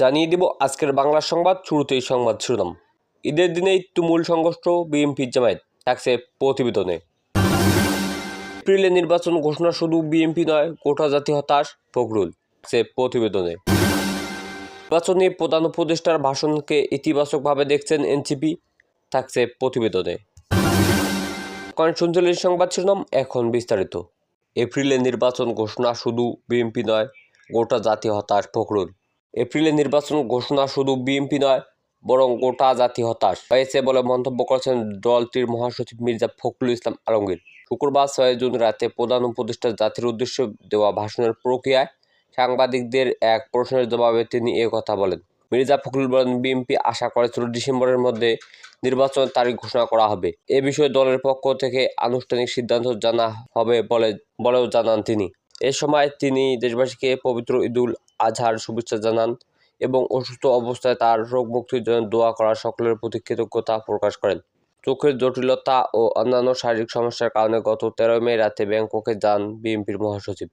জানিয়ে দিব আজকের বাংলা সংবাদ, শুরুতেই সংবাদ শিরোনাম। ঈদের দিনেই তুমুল সংঘর্ষ বিএনপি জামায়াত থাকছে প্রতিবেদনে। এপ্রিলে নির্বাচন ঘোষণা শুধু বিএনপি নয়, গোটা জাতি হতাশ, ফখরুল থাকছে প্রতিবেদনে। নির্বাচনী প্রধান উপদেষ্টার ভাষণকে ইতিবাচকভাবে দেখছেন এনসিপি থাকছে প্রতিবেদনে। কয়েন শুনছিলেন সংবাদ শিরোনাম এখন বিস্তারিত। এপ্রিলে নির্বাচন ঘোষণা শুধু বিএনপি নয়, গোটা জাতি হতাশ, ফখরুল। এপ্রিলে নির্বাচন ঘোষণা শুধু বিএনপি নয়, বরং গোটা জাতি হতাশ। হয়েছে বলে মন্তব্য করেছেন দলটির মহাসচিব মির্জা ফখরুল ইসলাম আলমগীর। শুক্রবার ছয় জুন রাতে প্রধান উপদেষ্টা জাতির উদ্দেশ্যে দেওয়া ভাষণের প্রক্রিয়ায় সাংবাদিকদের এক প্রশ্নের জবাবে তিনি এ কথা বলেন। মির্জা ফখরুল বলেন, বিএনপি আশা করেছিল ডিসেম্বরের মধ্যে নির্বাচনের তারিখ ঘোষণা করা হবে। এ বিষয়ে দলের পক্ষ থেকে আনুষ্ঠানিক সিদ্ধান্ত জানা হবে বলে, বলেও জানান তিনি। এ সময় তিনি দেশবাসীকে পবিত্র ঈদুল আজহার শুভেচ্ছা জানান এবং অসুস্থ অবস্থায় তার রোগ মুক্তির জন্য দোয়া করা সকলের প্রতি কৃতজ্ঞতা প্রকাশ করেন। চোখের জটিলতা ও অন্যান্য শারীরিক সমস্যার কারণে গত তেরোই মে রাতে ব্যাংককে যান বিএনপির মহাসচিব।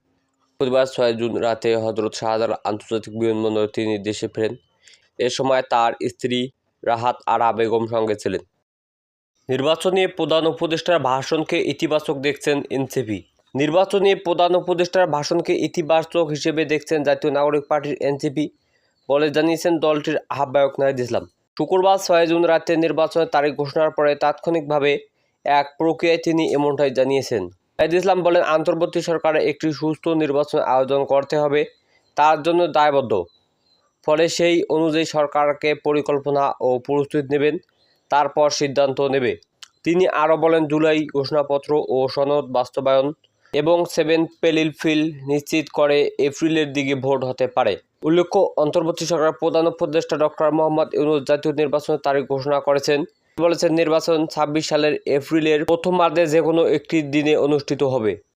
বুধবার ছয় জুন রাতে হজরত শাহজালাল আন্তর্জাতিক বিমানবন্দরে তিনি দেশে ফেরেন। এ সময় তার স্ত্রী রাহাত আরা বেগম সঙ্গে ছিলেন। নির্বাচনী প্রধান উপদেষ্টার ভাষণকে ইতিবাচক দেখছেন এনসিপি। নির্বাচনী প্রধান উপদেষ্টার ভাষণকে ইতিবাচক হিসেবে দেখছেন জাতীয় নাগরিক পার্টির এনসিপি বলে জানিয়েছেন দলটির আহ্বায়ক নাহিদ ইসলাম। শুক্রবার ছয় জুন রাতে নির্বাচনের তারিখ ঘোষণার পরে তাৎক্ষণিকভাবে এক প্রক্রিয়ায় তিনি এমনটাই জানিয়েছেন। নাহিদ ইসলাম বলেন, আন্তর্বর্তী সরকারের একটি সুস্থ নির্বাচন আয়োজন করতে হবে, তার জন্য দায়বদ্ধ। ফলে সেই অনুযায়ী সরকারকে পরিকল্পনা ও প্রস্তুতি নেবেন, তারপর সিদ্ধান্ত নেবে। তিনি আরও বলেন, জুলাই ঘোষণাপত্র ও সনদ বাস্তবায়ন এবং সেভেন পেলিল ফিল নিশ্চিত করে এপ্রিলের দিকে ভোট হতে পারে। উল্লেখ্য, অন্তর্বর্তী সরকার প্রধান উপদেষ্টা ডক্টর মোহাম্মদ ইউনুস জাতীয় নির্বাচনের তারিখ ঘোষণা করেছেন। বলেছেন, নির্বাচন ছাব্বিশ সালের এপ্রিলের প্রথমার্ধে যে কোনো একটি দিনে অনুষ্ঠিত হবে।